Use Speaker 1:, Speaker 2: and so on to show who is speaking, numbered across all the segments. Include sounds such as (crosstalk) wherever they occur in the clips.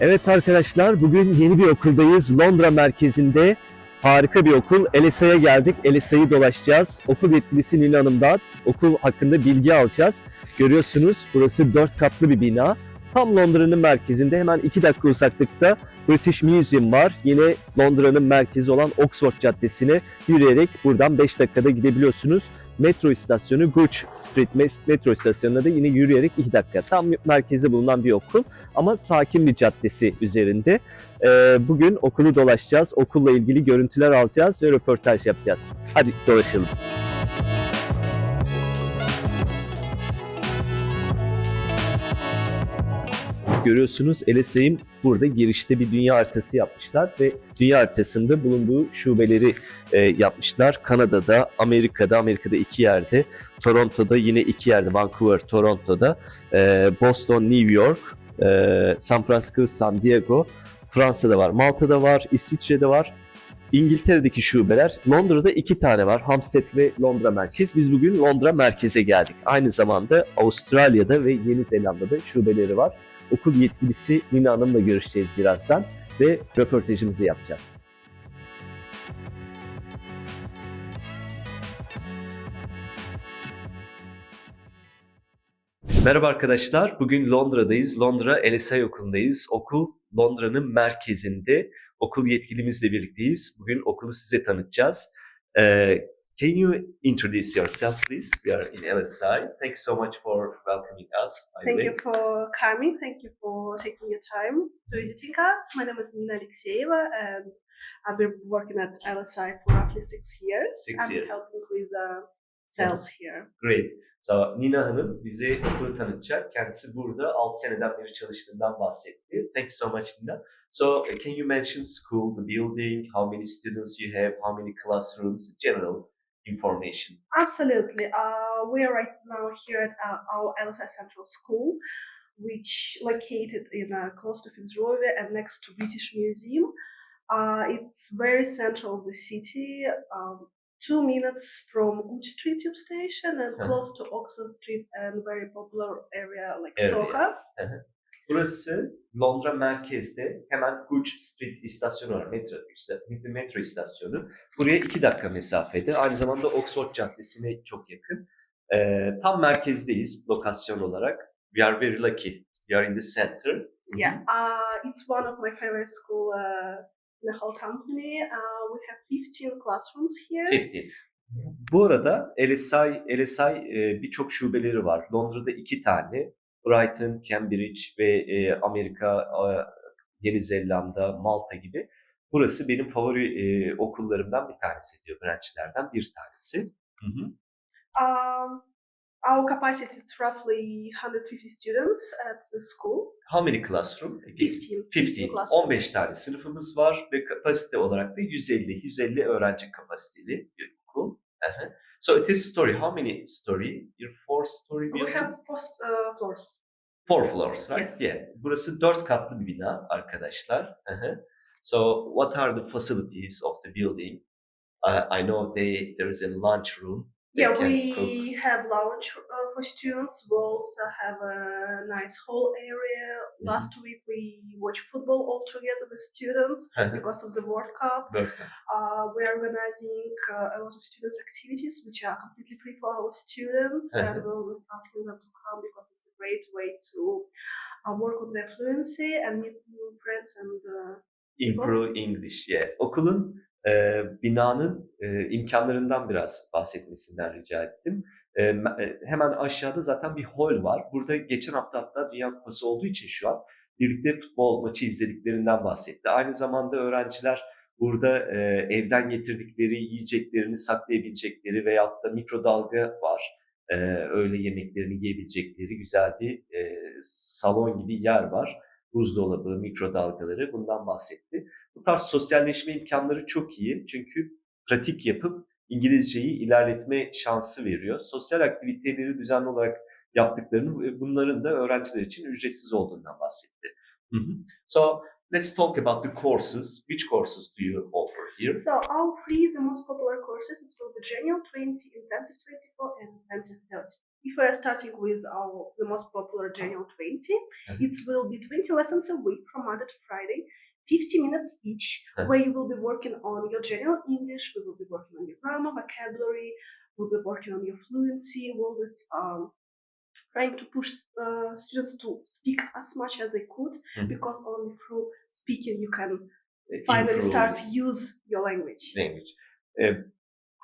Speaker 1: Evet arkadaşlar bugün yeni bir okuldayız. Londra merkezinde harika bir okul. LSA'ya geldik. LSA'yı dolaşacağız. Okul yetkilisi Nil Hanım'dan okul hakkında bilgi alacağız. Görüyorsunuz burası dört katlı bir bina. Tam Londra'nın merkezinde hemen iki dakika uzaklıkta British Museum var. Yine Londra'nın merkezi olan Oxford Caddesi'ne yürüyerek buradan 5 dakikada gidebiliyorsunuz. Metro istasyonu Gooch Street metro istasyonuna da yine yürüyerek 2 dakika. Tam merkezde bulunan bir okul ama sakin bir caddesi üzerinde. Ee, bugün okulu dolaşacağız. Okulla ilgili görüntüler alacağız ve röportaj yapacağız. Hadi dolaşalım. Görüyorsunuz LSA'in burada girişte bir dünya haritası yapmışlar ve dünya haritasında bulunduğu şubeleri e, yapmışlar. Kanada'da, Amerika'da, Amerika'da iki yerde, Toronto'da yine iki yerde, Vancouver, Toronto'da, e, Boston, New York, e, San Francisco, San Diego, Fransa'da var, Malta'da var, İsviçre'de var. İngiltere'deki şubeler, Londra'da iki tane var. Hampstead ve Londra merkez. Biz bugün Londra merkeze geldik. Aynı zamanda Avustralya'da ve Yeni Zelanda'da şubeleri var. Okul yetkilisi Nina Hanım'la görüşeceğiz birazdan ve röportajımızı yapacağız. Merhaba arkadaşlar. Bugün Londra'dayız. Londra LSI okulundayız. Okul Londra'nın merkezinde. Okul yetkilimizle birlikteyiz. Bugün okulu size tanıtacağız. Ee, can you introduce yourself please? We are in LSI. Thank you so much for welcoming us.
Speaker 2: Thank you for coming. Thank you for taking your time to visiting us. My name is Nina Alexeyeva, and I've been working at LSI for roughly six years.
Speaker 1: Six
Speaker 2: I'm
Speaker 1: years.
Speaker 2: helping with uh, sales here.
Speaker 1: Great. So, Nina Hanım bize okulu tanıtacak. Kendisi burada 6 seneden beri çalıştığından bahsetti. Thank you so much Nina. So, uh, can you mention school, the building, how many students you have, how many classrooms, general information?
Speaker 2: Absolutely. Uh, we are right now here at our, our LSI Central School, which located in uh, close to Fitzrovia and next to British Museum. Uh, it's very central of the city. Um, two minutes from Gooch Street Tube Station and
Speaker 1: Uh-huh.
Speaker 2: close to Oxford Street and very popular area like
Speaker 1: Area.
Speaker 2: Soho.
Speaker 1: Burası Londra merkezde hemen Gooch Street istasyonu var. Metro, metro istasyonu. Buraya 2 dakika mesafede. Aynı zamanda Oxford Caddesi'ne çok yakın. Ee, tam merkezdeyiz lokasyon olarak. We are very lucky. We are in the center.
Speaker 2: Yeah, uh, it's one of my favorite school uh, the whole company. Uh, we have 15 classrooms here.
Speaker 1: 15. Bu arada LSI, LSI e, birçok şubeleri var. Londra'da iki tane. Brighton, Cambridge ve e, Amerika, e, Yeni Zelanda, Malta gibi. Burası benim favori e, okullarımdan bir tanesi diyor, branchlerden bir tanesi. Hı hı.
Speaker 2: Um, our capacity is roughly 150 students at the school.
Speaker 1: How many classroom? Peki,
Speaker 2: 15.
Speaker 1: 15.
Speaker 2: classrooms.
Speaker 1: 15 tane sınıfımız var ve kapasite olarak da 150 150 öğrenci kapasiteli bir okul. Aha. So it is story. How many story? Your four story
Speaker 2: We
Speaker 1: building?
Speaker 2: have four uh, floors.
Speaker 1: Four floors, right?
Speaker 2: Yes.
Speaker 1: Yeah. Burası dört katlı bir bina arkadaşlar. Aha. So what are the facilities of the building? Uh, I know they there is a lunch room. They
Speaker 2: Yeah, we
Speaker 1: cook.
Speaker 2: have lounge uh, for students. We also have a nice hall area.
Speaker 1: Mm-hmm.
Speaker 2: Last week we watched football all together with students (laughs) because of the World Cup. Uh, we are organizing uh, a lot of students' activities, which are completely free for our students, and
Speaker 1: Uh-huh.
Speaker 2: we're always asking them to come because it's a great way to uh, work on their fluency and meet new friends and uh,
Speaker 1: Improve English. Yeah. Okulun e, binanın e, imkanlarından biraz bahsetmesinden rica ettim. E, me- hemen aşağıda zaten bir hall var. Burada geçen hafta hatta Dünya Kupası olduğu için şu an birlikte futbol maçı izlediklerinden bahsetti. Aynı zamanda öğrenciler burada e, evden getirdikleri yiyeceklerini saklayabilecekleri veyahut da mikrodalga var. E, öğle yemeklerini yiyebilecekleri güzel bir e, salon gibi yer var. Buzdolabı, mikrodalgaları bundan bahsetti. Bu tarz sosyalleşme imkanları çok iyi. Çünkü pratik yapıp İngilizceyi ilerletme şansı veriyor. Sosyal aktiviteleri düzenli olarak yaptıklarını ve bunların da öğrenciler için ücretsiz olduğundan bahsetti. Hı hı. So let's talk about the courses. Which courses do you offer here?
Speaker 2: so our three the most popular courses it will be general 20, intensive 24, and intensive 30. If we are starting with our the most popular Genial 20.
Speaker 1: Mhm.
Speaker 2: It will be 20 lessons a week from Monday to Friday, 50 minutes each, where you will be working on your general English, we will be working on your grammar, vocabulary, we'll be working on your fluency, we'll be um, trying to push uh, students to speak as much as they could,
Speaker 1: Mhm.
Speaker 2: because only through speaking you can
Speaker 1: E,
Speaker 2: finally
Speaker 1: improve
Speaker 2: start to use your language.
Speaker 1: language. E,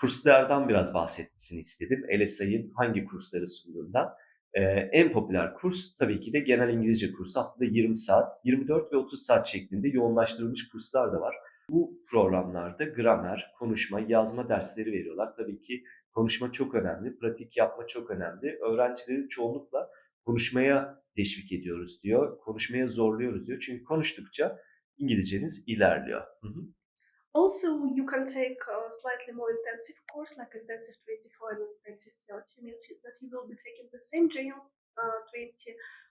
Speaker 1: kurslardan biraz bahsetmesini istedim. LSI'nin hangi kursları sunduğundan. E, en popüler kurs tabii ki de genel İngilizce kursu. Haftada 20 saat, 24 ve 30 saat şeklinde yoğunlaştırılmış kurslar da var. Bu programlarda gramer, konuşma, yazma dersleri veriyorlar. Tabii ki konuşma çok önemli, pratik yapma çok önemli. Öğrencileri çoğunlukla konuşmaya teşvik ediyoruz diyor, konuşmaya zorluyoruz diyor. Çünkü konuştukça İngilizceniz ilerliyor. Hı hı.
Speaker 2: Also, you can take a slightly more intensive course, like intensive 24 and intensive 30, means that you will be taking the same general uh, 20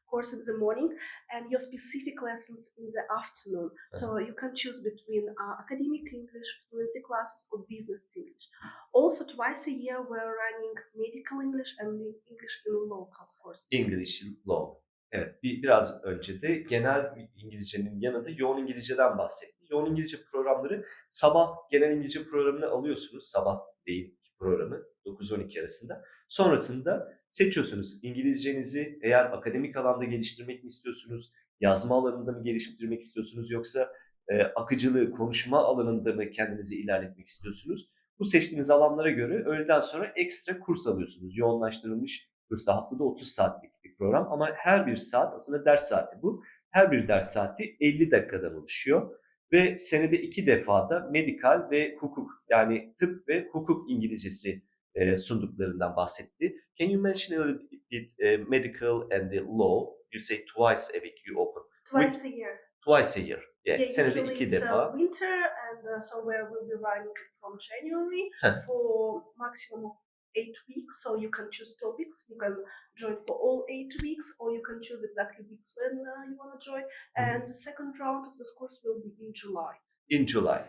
Speaker 2: course in the morning and your specific lessons in the afternoon. So you can choose between uh, academic English, fluency classes, or business English. Also, twice a year we're running medical English and English in local courses.
Speaker 1: English in law. Evet, bir, biraz önce de genel İngilizcenin yanında yoğun İngilizceden bahsettik. %10 İngilizce programları sabah genel İngilizce programını alıyorsunuz. Sabah değil programı 9-12 arasında. Sonrasında seçiyorsunuz İngilizcenizi eğer akademik alanda geliştirmek mi istiyorsunuz, yazma alanında mı geliştirmek istiyorsunuz yoksa e, akıcılığı, konuşma alanında mı kendinizi ilerletmek istiyorsunuz? Bu seçtiğiniz alanlara göre öğleden sonra ekstra kurs alıyorsunuz. Yoğunlaştırılmış kursta haftada 30 saatlik bir program ama her bir saat aslında ders saati bu. Her bir ders saati 50 dakikadan oluşuyor ve senede iki defa da medikal ve hukuk yani tıp ve hukuk İngilizcesi e, sunduklarından bahsetti. Can you mention a little bit uh, medical and the law? You say twice a week you open.
Speaker 2: Twice a year.
Speaker 1: Twice a year. Yeah,
Speaker 2: Yeah,
Speaker 1: senede
Speaker 2: usually
Speaker 1: iki
Speaker 2: it's
Speaker 1: defa.
Speaker 2: uh, winter, and uh, so we will be running from January for maximum of eight weeks. So you can choose topics. You can join for all eight weeks, or you can choose exactly weeks when uh, you want to join. And the second round of this course will be in July.
Speaker 1: In July.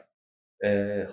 Speaker 1: Ee,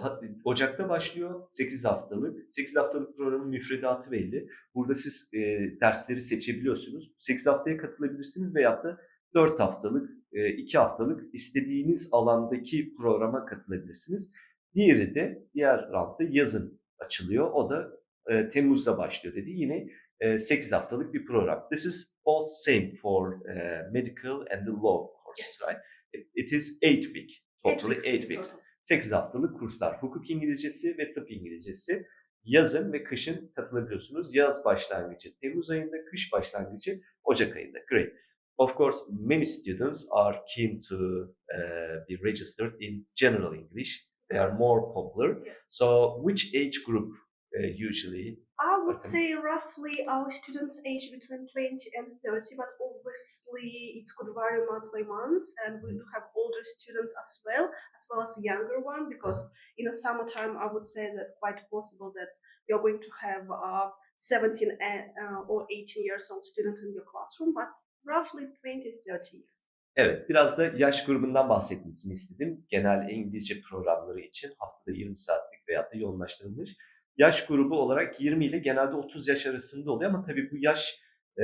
Speaker 1: Ocak'ta başlıyor 8 haftalık. 8 haftalık programın müfredatı belli. Burada siz e, dersleri seçebiliyorsunuz. 8 haftaya katılabilirsiniz veya da 4 haftalık, 2 haftalık istediğiniz alandaki programa katılabilirsiniz. Diğeri de diğer roundda yazın açılıyor. O da e, Temmuz'da başlıyor dedi. Yine e, 8 haftalık bir program. This is all same for e, medical and the law courses,
Speaker 2: Yes.
Speaker 1: right? It, it is 8 week. Totally 8
Speaker 2: in
Speaker 1: weeks.
Speaker 2: total.
Speaker 1: 8 haftalık kurslar. Hukuk İngilizcesi ve tıp İngilizcesi. Yazın ve kışın katılabiliyorsunuz. Yaz başlangıcı Temmuz ayında, kış başlangıcı Ocak ayında. Great. Of course, many students are keen to uh, be registered in general English. They are more popular. So, which age group uh, usually?
Speaker 2: I would
Speaker 1: Okay.
Speaker 2: say roughly our students age between 20 and 30, but obviously it could vary month by month. And we do have older students as well, as well as younger one, because in the summertime, I would say that quite possible that you're going to have a 17 uh, or 18 years old student in your classroom, but roughly 20-30 years.
Speaker 1: Evet, biraz da yaş grubundan bahsetmesini istedim. Genel İngilizce programları için haftada 20 saatlik veya da yoğunlaştırılmış. Yaş grubu olarak 20 ile genelde 30 yaş arasında oluyor ama tabii bu yaş e,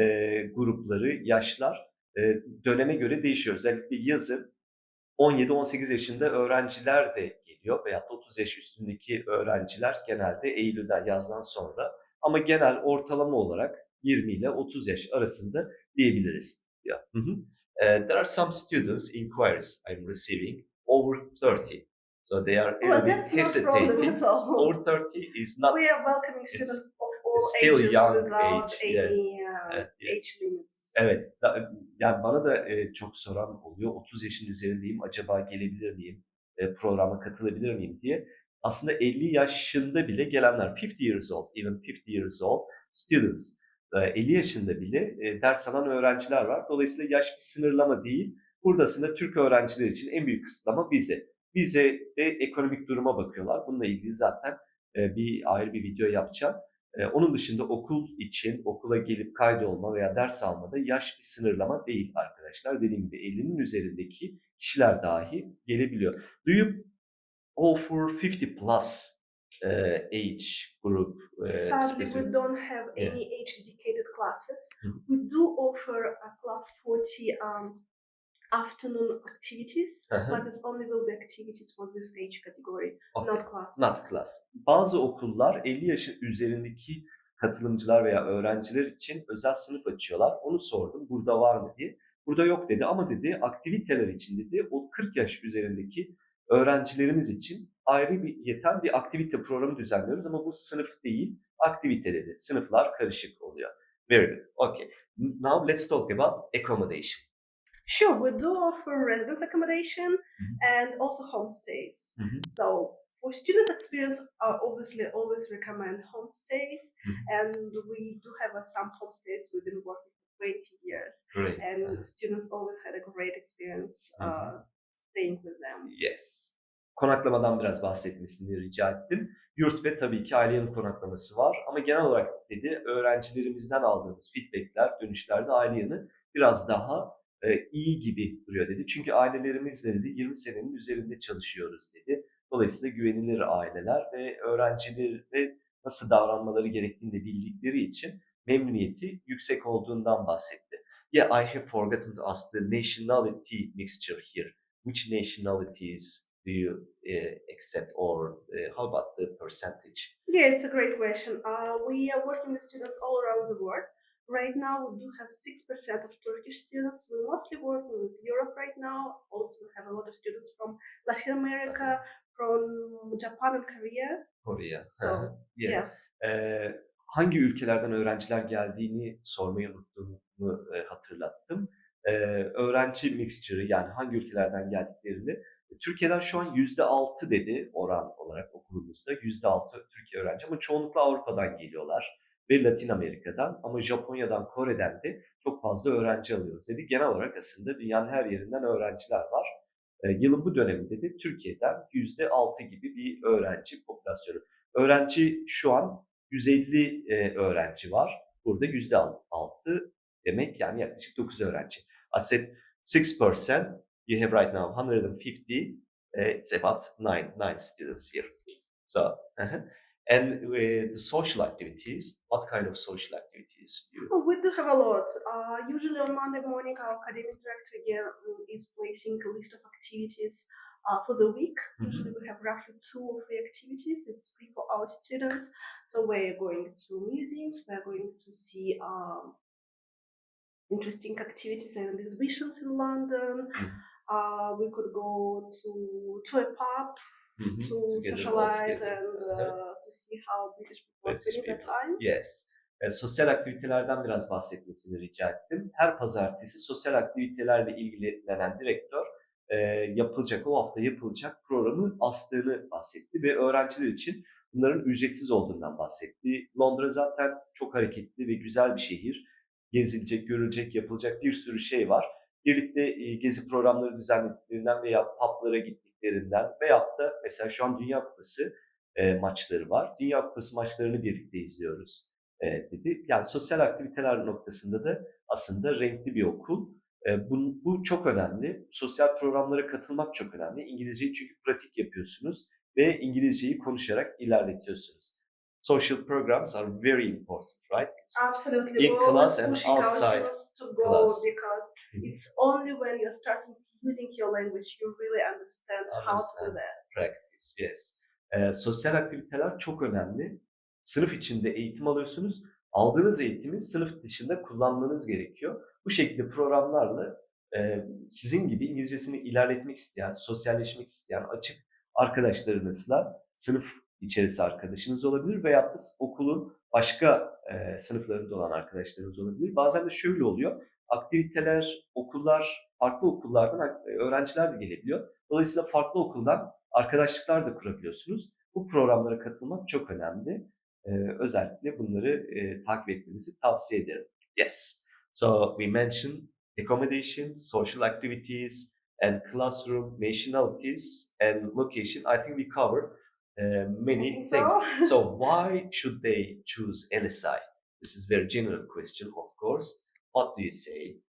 Speaker 1: grupları, yaşlar e, döneme göre değişiyor. Özellikle yazın 17-18 yaşında öğrenciler de geliyor veya da 30 yaş üstündeki öğrenciler genelde Eylül'den, yazdan sonra. Ama genel ortalama olarak 20 ile 30 yaş arasında diyebiliriz. diyor. Hı hı. Uh, there are some students inquiries I'm receiving over 30. So they are
Speaker 2: Well, that's
Speaker 1: bit
Speaker 2: no problem
Speaker 1: hesitating.
Speaker 2: at all.
Speaker 1: Over 30 is not
Speaker 2: we are welcoming students of all
Speaker 1: still
Speaker 2: ages
Speaker 1: young
Speaker 2: without
Speaker 1: age,
Speaker 2: any uh,
Speaker 1: Evet, yeah.
Speaker 2: age limits.
Speaker 1: Evet, yani bana da e, çok soran oluyor. 30 yaşın üzerindeyim, acaba gelebilir miyim, e, programa katılabilir miyim diye. Aslında 50 yaşında bile gelenler, 50 years old, even 50 years old students, e, 50 yaşında bile e, ders alan öğrenciler var. Dolayısıyla yaş bir sınırlama değil. Burada aslında Türk öğrenciler için en büyük kısıtlama vize. Vize de ekonomik duruma bakıyorlar. Bununla ilgili zaten e, bir ayrı bir video yapacağım. Ee, onun dışında okul için okula gelip kaydolma veya ders almada yaş bir sınırlama değil arkadaşlar. Dediğim gibi 50'nin üzerindeki kişiler dahi gelebiliyor. Do you offer 50 plus uh, age group uh,
Speaker 2: Sadly,
Speaker 1: specific?
Speaker 2: we don't have
Speaker 1: Yeah.
Speaker 2: any age dedicated classes.
Speaker 1: Mhm.
Speaker 2: We do offer a Club 40 um, afternoon activities, but it only will be activities for this age category,
Speaker 1: Okay.
Speaker 2: not classes.
Speaker 1: Not class. Bazı okullar 50 yaşın üzerindeki katılımcılar veya öğrenciler için özel sınıf açıyorlar. Onu sordum burada var mı diye. Burada yok dedi ama dedi aktiviteler için dedi o 40 yaş üzerindeki öğrencilerimiz için ayrı bir yeten bir aktivite programı düzenliyoruz ama bu sınıf değil aktivite dedi. Sınıflar karışık oluyor. Very good. Okay. Now let's talk about accommodation.
Speaker 2: Sure, we do offer residence accommodation
Speaker 1: Mhm.
Speaker 2: and also homestays.
Speaker 1: Mhm.
Speaker 2: So for student experience, I obviously always recommend homestays,
Speaker 1: Mhm.
Speaker 2: and we do have uh, some homestays we've been working for 20 years,
Speaker 1: Great.
Speaker 2: and
Speaker 1: Uh-huh.
Speaker 2: students always had a great experience uh, staying with them.
Speaker 1: Yes. Konaklamadan biraz bahsetmesini rica ettim. Yurt ve tabii ki aile yanı konaklaması var. Ama genel olarak dedi öğrencilerimizden aldığımız feedbackler, dönüşlerde aile yanı biraz daha e, iyi gibi duruyor dedi. Çünkü ailelerimizle dedi 20 senenin üzerinde çalışıyoruz dedi. Dolayısıyla güvenilir aileler ve öğrencilere nasıl davranmaları gerektiğini de bildikleri için memnuniyeti yüksek olduğundan bahsetti. Yeah, I have forgotten to ask the nationality mixture here. Which nationalities do you uh, accept or uh, how about the percentage?
Speaker 2: Yeah, it's a great question. Uh, we are working with students all around the world. Right now, we do have 6% of Turkish students. We mostly work with Europe right now. Also, we have a lot of students from Latin America, from Japan and Korea.
Speaker 1: Korea.
Speaker 2: So,
Speaker 1: yeah.
Speaker 2: Yeah.
Speaker 1: Ee, hangi ülkelerden öğrenciler geldiğini sormayı unuttuğumu e, hatırlattım. Ee, öğrenci mixture'ı yani hangi ülkelerden geldiklerini Türkiye'den şu an %6 dedi oran olarak okulumuzda. %6 Türkiye öğrenci ama çoğunlukla Avrupa'dan geliyorlar ve Latin Amerika'dan ama Japonya'dan, Kore'den de çok fazla öğrenci alıyoruz dedi. Genel olarak aslında dünyanın her yerinden öğrenciler var. Ee, yılın bu döneminde de Türkiye'den %6 gibi bir öğrenci popülasyonu. Öğrenci şu an 150 e, öğrenci var. Burada %6 demek yani yaklaşık 9 öğrenci. I said 6% you have right now 150 uh, it's about 9 9 students here. So. (laughs) and uh, the social activities what kind of social activities do you
Speaker 2: Oh, we do have a lot. Uh, usually on Monday morning, our academic director again mm, is placing a list of activities uh, for the week.
Speaker 1: Mhm.
Speaker 2: Usually, we have roughly two or three activities. It's free for our students. So we're going to museums. We're going to see um, interesting activities and exhibitions in London.
Speaker 1: Mhm.
Speaker 2: Uh, we could go to to a pub
Speaker 1: Mhm.
Speaker 2: to
Speaker 1: Together,
Speaker 2: socialize and
Speaker 1: Uh-huh.
Speaker 2: uh, to see how British people
Speaker 1: British
Speaker 2: their
Speaker 1: people.
Speaker 2: time.
Speaker 1: Yes. E, sosyal aktivitelerden biraz bahsetmesini rica ettim. Her pazartesi sosyal aktivitelerle ilgilenen direktör e, yapılacak, o hafta yapılacak programı astığını bahsetti ve öğrenciler için bunların ücretsiz olduğundan bahsetti. Londra zaten çok hareketli ve güzel bir şehir. Gezilecek, görülecek, yapılacak bir sürü şey var. Birlikte e, gezi programları düzenlediklerinden veya publara gittiklerinden veyahut da mesela şu an Dünya Kupası e, maçları var. Dünya Kupası maçlarını birlikte izliyoruz e, dedi. Yani sosyal aktiviteler noktasında da aslında renkli bir okul. E, bu, bu çok önemli. Sosyal programlara katılmak çok önemli. İngilizceyi çünkü pratik yapıyorsunuz ve İngilizceyi konuşarak ilerletiyorsunuz. Social programs are very important, right?
Speaker 2: Absolutely.
Speaker 1: in
Speaker 2: We're
Speaker 1: class and outside
Speaker 2: to go
Speaker 1: class.
Speaker 2: because it's only when you're starting using your language you really understand how to do
Speaker 1: Understand.
Speaker 2: that.
Speaker 1: practice, yes. Ee, sosyal aktiviteler çok önemli. Sınıf içinde eğitim alıyorsunuz. Aldığınız eğitimi sınıf dışında kullanmanız gerekiyor. Bu şekilde programlarla e, sizin gibi İngilizcesini ilerletmek isteyen, sosyalleşmek isteyen açık arkadaşlarınızla sınıf içerisi arkadaşınız olabilir veyahut da okulun başka e, sınıflarında olan arkadaşlarınız olabilir. Bazen de şöyle oluyor. Aktiviteler, okullar, farklı okullardan e, öğrenciler de gelebiliyor. Dolayısıyla farklı okuldan arkadaşlıklar da kurabiliyorsunuz. Bu programlara katılmak çok önemli. Ee, özellikle bunları e, takip etmenizi tavsiye ederim. Yes. So we mentioned accommodation, social activities, and classroom nationalities and location. I think we cover uh, many things.
Speaker 2: so. (laughs)
Speaker 1: So why should they choose LSI? This is very general question, of course. What do you say?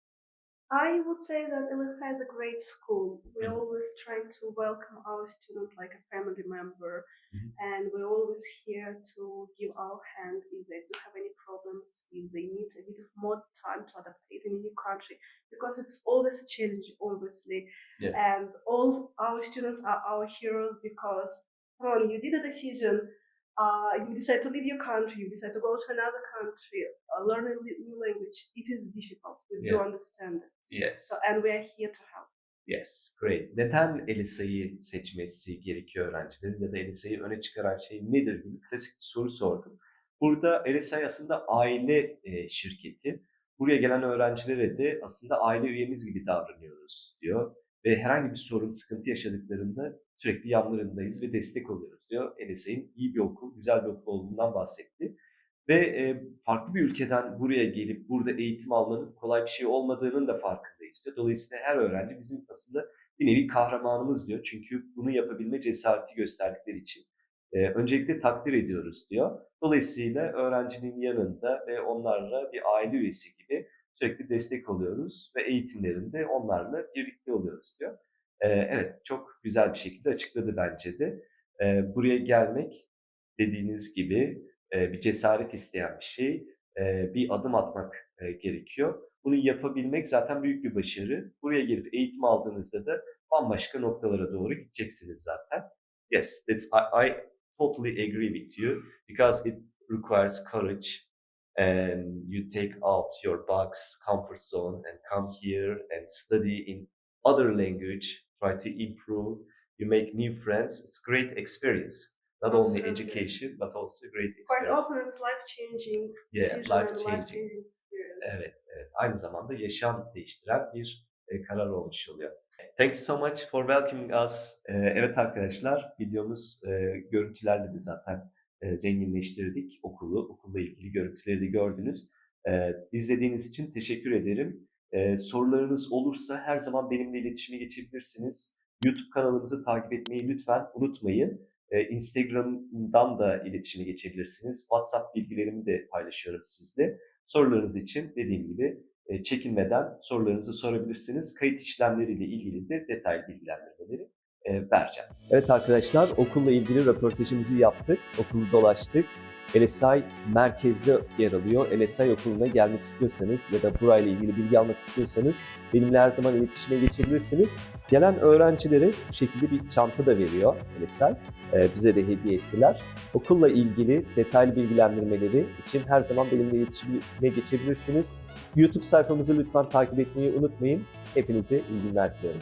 Speaker 2: I would say that LSI is a great school. We're
Speaker 1: Mhm.
Speaker 2: always trying to welcome our student like a family member,
Speaker 1: Mhm.
Speaker 2: and we're always here to give our hand if they do have any problems, if they need a bit of more time to adapt in a new country, because it's always a challenge, obviously.
Speaker 1: Yeah.
Speaker 2: And all our students are our heroes because come on, you did a decision. Uh, you decide to leave your country, you decide to go to another country, uh, learn a new language. It is difficult. We do
Speaker 1: Yeah.
Speaker 2: understand it.
Speaker 1: Yes.
Speaker 2: So, and we are here to help.
Speaker 1: Yes, great. Neden Elisa'yı seçmesi gerekiyor öğrencilerin ya da Elisa'yı öne çıkaran şey nedir gibi klasik bir soru sordum. Burada Elisa aslında aile e, şirketi. Buraya gelen öğrencilere de aslında aile üyemiz gibi davranıyoruz diyor. Ve herhangi bir sorun, sıkıntı yaşadıklarında sürekli yanlarındayız ve destek oluyoruz diyor. Elisa'nın iyi bir okul, güzel bir okul olduğundan bahsetti. Ve e, farklı bir ülkeden buraya gelip burada eğitim almanın kolay bir şey olmadığının da farkındayız diyor. Dolayısıyla her öğrenci bizim aslında bir nevi kahramanımız diyor. Çünkü bunu yapabilme cesareti gösterdikleri için. E, öncelikle takdir ediyoruz diyor. Dolayısıyla öğrencinin yanında ve onlarla bir aile üyesi gibi sürekli destek oluyoruz ve eğitimlerinde onlarla birlikte oluyoruz diyor. E, evet çok güzel bir şekilde açıkladı bence de. E, buraya gelmek dediğiniz gibi bir cesaret isteyen bir şey. Bir adım atmak gerekiyor. Bunu yapabilmek zaten büyük bir başarı. Buraya gelip eğitim aldığınızda da bambaşka noktalara doğru gideceksiniz zaten. Yes, that's, I, I totally agree with you because it requires courage and you take out your box comfort zone and come here and study in other language, try to improve, you make new friends. It's great experience. Not only
Speaker 2: Absolutely.
Speaker 1: education but also great
Speaker 2: Quite
Speaker 1: experience.
Speaker 2: often it's life changing
Speaker 1: Yeah,
Speaker 2: life changing experience.
Speaker 1: Evet, evet. Aynı zamanda yaşam değiştiren bir e, karar olmuş oluyor. Thank you so much for welcoming us. E, evet arkadaşlar, videomuz e, görüntülerle de zaten e, zenginleştirdik okulu. Okulla ilgili görüntüleri de gördünüz. E, izlediğiniz için teşekkür ederim. E, sorularınız olursa her zaman benimle iletişime geçebilirsiniz. YouTube kanalımızı takip etmeyi lütfen unutmayın. E, Instagram'dan da iletişime geçebilirsiniz. WhatsApp bilgilerimi de paylaşıyorum sizle. Sorularınız için dediğim gibi e, çekinmeden sorularınızı sorabilirsiniz. Kayıt işlemleriyle ilgili de detaylı bilgilendirmeleri vereceğim. Evet arkadaşlar okulla ilgili röportajımızı yaptık. Okulu dolaştık. LSI merkezde yer alıyor. LSI okuluna gelmek istiyorsanız ya da burayla ilgili bilgi almak istiyorsanız benimle her zaman iletişime geçebilirsiniz. Gelen öğrencilere bu şekilde bir çanta da veriyor LSI. E, bize de hediye ettiler. Okulla ilgili detaylı bilgilendirmeleri için her zaman benimle iletişime geçebilirsiniz. YouTube sayfamızı lütfen takip etmeyi unutmayın. Hepinize iyi günler diliyorum.